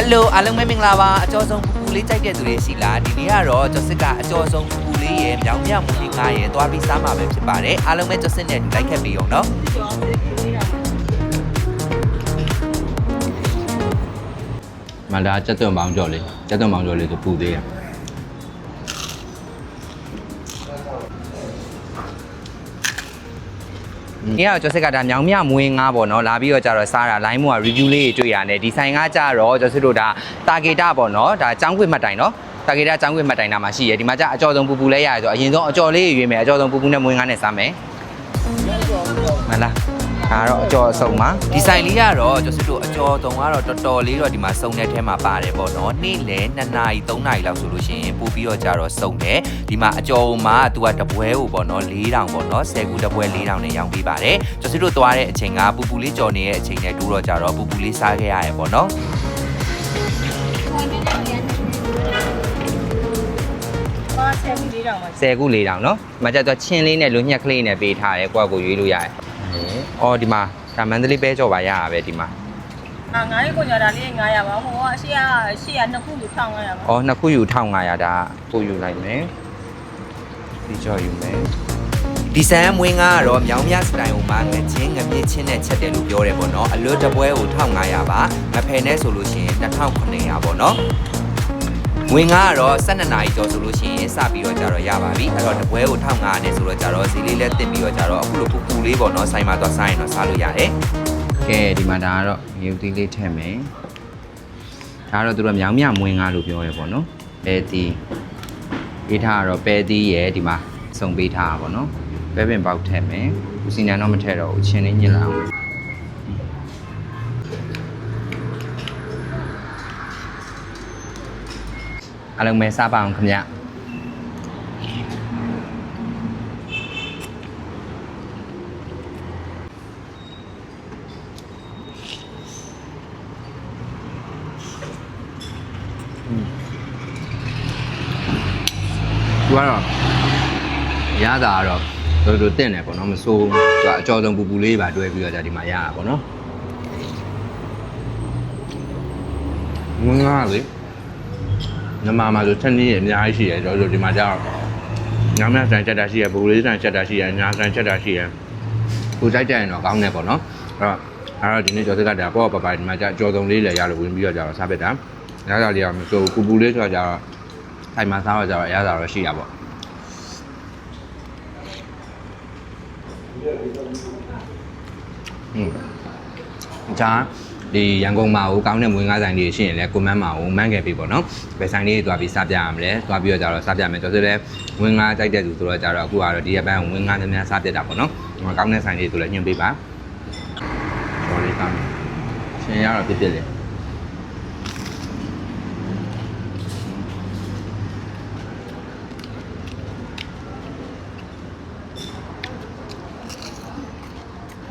ဟယ်လိုအားလုံးပဲမင်္ဂလာပါအကျော်ဆုံးပူပူလေးကြိုက်တဲ့သူတွေရှိလားဒီနေ့ကတော့ကျော်စစ်ကအကျော်ဆုံးပူပူလေးရဲ့မြောင်မြမူလေးငါရဲ့သွားပြီးစားမှာပဲဖြစ်ပါတယ်အားလုံးပဲကျော်စစ်နဲ့အတူလိုက်ခဲ့ပြီးအောင်နော်မန္တကျက်သွန်ပေါင်းကြော်လေးကျက်သွန်ပေါင်းကြော်လေးဆိုပူသေးတ ယ်ဒီကတော့ကျော်စစ်ကဒါမြောင်မြမွေးငါပေါ့နော်လာပြီးတော့ကြတော့စားတာ line မို့က review လေးတွေတွေ့ရတယ်ဒီဆိုင်ကကြတော့ကျော်စစ်တို့ဒါတာဂေတာပေါ့နော်ဒါចောင်းခွေမှတ်တိုင်နော်တာဂေတာចောင်းခွေမှတ်တိုင်နာမှာရှိရဒီမှာကြအကျော်ဆုံးပူပူလဲရတယ်ဆိုတော့အရင်ဆုံးအကျော်လေးရွေးမယ်အကျော်ဆုံးပူပူနဲ့မွေးငါနဲ့စားမယ်မလား ဒါတော့အကျော်အစုံပါဒီဆိုင်လေးကတော့ကျော်စစ်တို့အကျော်တုံကတော့တော်တော်လေးတော့ဒီမှာစုံတဲ့ထဲမှာပါတယ်ပေါ့နော်နေ့လယ်2နာရီ3နာရီလောက်ဆိုလို့ရှိရင်ပို့ပြီးတော့ကြတော့စုံတယ်ဒီမှာအကျော်မှာသူကတပွဲကိုပေါ့နော်4000ပေါ့နော်10ခုတပွဲ4000နဲ့ရောင်းပေးပါတယ်ကျော်စစ်တို့သွားတဲ့အချိန်ကပူပူလေးကြော်နေတဲ့အချိန်နဲ့တူတော့ကြတော့ပူပူလေးစားခဲ့ရတယ်ပေါ့နော် ပါဆယ်ပြီးလေးတောင်ပါ 10ခု4000เนาะဒီမှာကျတော့ချင်းလေးနဲ့လူညှက်ကလေးနဲ့ပေးထားတယ်ကိုယ့်အကိုရွေးလို့ရတယ်။ အော်ဒီမှာဒါမန္တလေးပဲကြော်ပါရတာပဲဒီမှာအာငါးရေကိုညာတာလေး900ပါဟိုကအရှိရရှိရနှစ်ခုယူ1500ပါ။အော်နှစ်ခုယူ1500ဒါကိုယူလိုက်မယ်။ဒီကြော်ယူမယ်။ဒီဆန်မွေးငါကတော့မြောင်မြစတိုင်ဟိုမှာငချင်းငမြင့်ချင်းနဲ့ချက်တယ်လို့ပြောတယ်ပေါ့နော်။အလွတ်တပွဲကို1500ပါ။ငဖယ်နဲ့ဆိုလို့ရှိရင်2900ပေါ့နော်။ ဝင်ငါကတော့12နာရီကျော်ဆိုလို့ရှိရင်စပြီးတော့ကြတော့ရပါပြီအဲ့တော့တပွဲကို1500နဲ့ဆိုတော့ကြတော့ဈေးလေးလည်းတင်ပြီးတော့ကြတော့အခုလိုပူပူလေးပေါ့နော်ဆိုင်မှာသွားစားရင်တော့စားလို့ရတယ်ကဲဒီမှာဒါကတော့မြူတီလေးထည့်မယ်ဒါကတော့သူတို့မြောင်မြမွင်းကားလို့ပြောရဲပေါ့နော်ပဲတီပေးထားကတော့ပဲတီရယ်ဒီမှာစုံပေးထားတာပေါ့နော်ပဲပင်ပေါက်ထည့်မယ်ဦးစီနန်တော့မထည့်တော့ဘူးချင်းလေးညစ်လာအောင် အားလုံးပဲစားပါအောင်ခင်ဗျသူကတော့ရတာကတော့တော်တော်တင့်တယ်ပေါ့နော်မစိုးဘူးသူကအကြော်ဆုံးပူပူလေးပါတွဲပြီးတော့じゃဒီမှာရတာပေါ့နော်ငွေငါလေ နမမှာဆိုချက်နည်းရအများကြီးရှိတယ်ကျွန်တော်တို့ဒီမှာကျတော့ညမဆိုင်ချက်တာရှိရဘူလေးဆိုင်ချက်တာရှိရညာဆိုင်ချက်တာရှိရကိုကြိုက်တဲ့ရင်တော့ကောင်းတယ်ပေါ့နော်အဲ့တော့အဲ့တော့ဒီနေ့ကျော်စက်ကတည်းကပေါ့ပပိုင်ဒီမှာကျအကြော်ဆုံးလေးလည်းရလို့ဝင်ပြီးတော့ကြတော့စားပစ်တာရတာလေးကမစိုးဘူးပူပူလေးဆိုတော့ကြတော့ထိုင်မှာစားတော့ကြတော့အရသာတော့ရှိရပေါ့อืมဒါ ဒီရန်ကုန်မှာဟိုကောင်းတဲ့မွေးငါးဆိုင်တွေရှိရင်လည်းကွန်မန့်မှာဟိုမန့်ခဲ့ပြီပေါ့နော်ဘယ်ဆိုင်လေးတွေတွားပြီးစပြရမလဲတွားပြီးတော့ကြတော့စပြမယ်တော်စလဲမွေးငါးကြိုက်တဲ့သူဆိုတော့ကြတော့အခုကတော့ဒီရက်ပိုင်းမွေးငါးများများစပြတာပေါ့နော်ဟိုကောင်းတဲ့ဆိုင်လေးဆိုလည်းညွှန်ပေးပါတော်လေးကောင်းတယ်ရှင်ရတော့ပြစ်ပြစ်လေး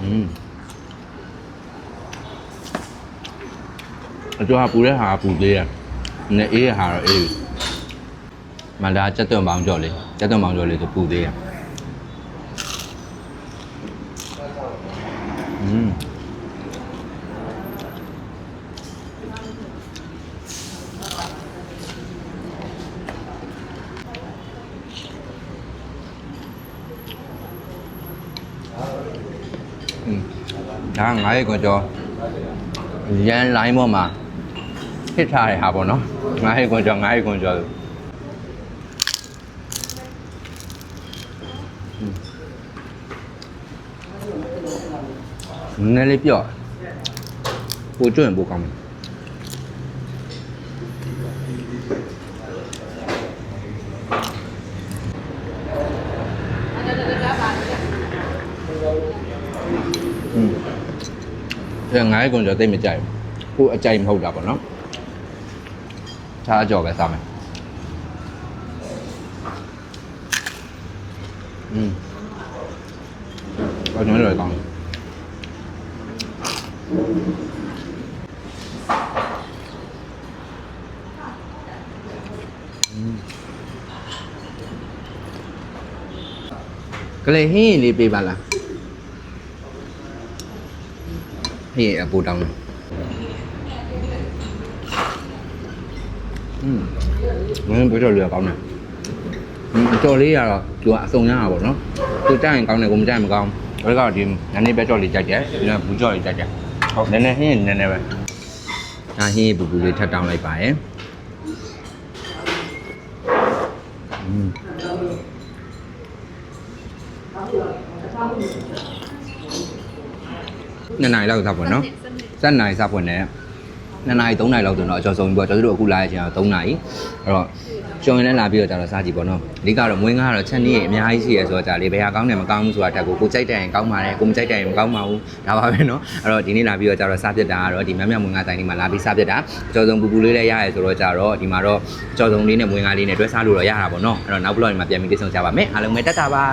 อืม အကျော်ဟာပူတဲ့ဟာပူသေးရနည်းအေးရဟာတော့အေးမန္တာကြက်သွန်ပေါင်းကြော်လေးကြက်သွန်ပေါင်းကြော်လေးဆိုပူသေးရอืมဒါ9ရက်ကိုကြော်ရန်လိုင်းပေါ်မှာ ဟစ်ထားတဲ့ဟာပေါ့နော်ငါးဟိတ်ကွန်ကျော်ငါးဟိတ်ကွန်ကျော်နည်းလေးပြော့ပူကျွရင်ပူကောင်းတယ်อืมအဲငါးရက်ကွန်ကျော်တိတ်မကြိုက်ဘူးကိုအကြိုက်မဟုတ်တာပေါ့နော် ခြားကြော်ပဲစားမယ်อืมဘာကျွန်တော်လည်းကောင်းတယ်ကလေးဟင်းလေးပေးပါလားဟေ့အပူတောင်းတယ် อืมမင်းပြောတော့လေကောင်းတယ်อืมကြော်လေးရတော့သူကအစုံရတာပေါ့နော်သူကြိုက်ရင်ကောင်းတယ်ကိုမကြိုက်မကောင်းဘူးဒါကတော့ဒီနည်းနည်းပဲကြော်လေးကြိုက်တယ်ဒီကဘူးကြော်လေးကြိုက်တယ်ဟုတ်နည်းနည်းဟင်းနည်းနည်းပဲဒါဟင်းပူပူလေးထပ်တောင်းလိုက်ပါရဲ့อืม နှစ်နာရီလောက်စားဖွင့်နော်7နာရီစားဖွင့်တယ် 2နာရီ3နာရီလောက်ဆိုတော့အကျော်ဆုံးပြီးတော့ကျွန်တော်တို့အခုလာရချင်းတော့3နာရီအဲ့တော့ကျွန်တော်လည်းလာပြီးတော့ကျတော့စားကြည့်ပေါ့နော်အဓိကတော့မွေးငါကတော့ချက်နည်းအများကြီးရှိရဲဆိုတော့ကြာလေဘယ်ဟာကောင်းတယ်မကောင်းဘူးဆိုတာတက်ကိုကိုကြိုက်တယ်ရင်ကောင်းပါတယ်ကိုမကြိုက်တယ်ရင်မကောင်းပါဘူးဒါပါပဲနော်အဲ့တော့ဒီနေ့လာပြီးတော့ကျတော့စားပြစ်တာကတော့ဒီမြတ်မြတ်မွေးငါတိုင်းလေးမှာလာပြီးစားပြစ်တာအကျော်ဆုံးပူပူလေးလည်းရရဲဆိုတော့ကျတော့ဒီမှာတော့အကျော်ဆုံးလေးနဲ့မွေးငါလေးနဲ့တွဲစားလို့တော့ရတာပေါ့နော်အဲ့တော့နောက်ဘလော့ဒီမှာပြန်ပြီးတိတ်ဆုံကြပါမယ်အားလုံးပဲတက်တာပါ